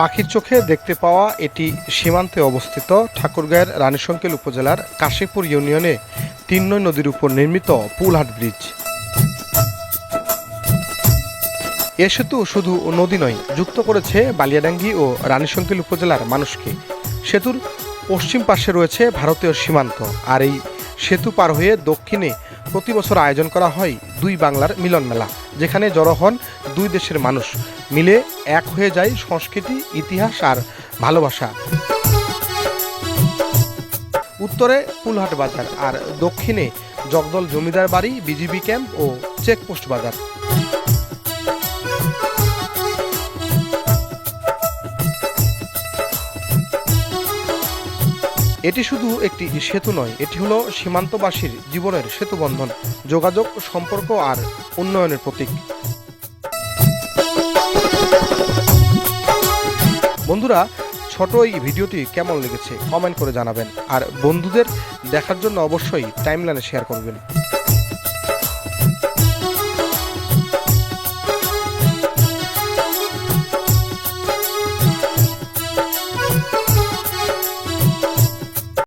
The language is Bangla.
পাখির চোখে দেখতে পাওয়া এটি সীমান্তে অবস্থিত ঠাকুরগাঁয়ের রানীশঙ্কেল উপজেলার কাশীপুর ইউনিয়নে তিন্নই নদীর উপর নির্মিত পুলহাট ব্রিজ। এ সেতু শুধু নদী নয়, যুক্ত করেছে বালিয়াডাঙ্গি ও রানীশঙ্কেল উপজেলার মানুষকে। সেতুর পশ্চিম পাশে রয়েছে ভারতীয় সীমান্ত, আর এই সেতু পার হয়ে দক্ষিণে প্রতি বছর আয়োজন করা হয় দুই বাংলার মিলন মেলা, যেখানে জড়ো হন দুই দেশের মানুষ। মিলে এক হয়ে যায় সংস্কৃতি, ইতিহাস আর ভালোবাসা। উত্তরে পুলহাট বাজার আর দক্ষিণে জগদল জমিদার বাড়ি, বিজিবি ক্যাম্প ও চেকপোস্ট বাজার। এটি শুধু একটি সেতু নয়, এটি হলো সীমান্তবাসীর জীবনের সেতু বন্ধন যোগাযোগ, সম্পর্ক আর উন্নয়নের প্রতীক। বন্ধুরা, ছোট এই ভিডিওটি কেমন লেগেছে কমেন্ট করে জানাবেন, আর বন্ধুদের দেখার জন্য অবশ্যই টাইমলাইনে শেয়ার করবেন।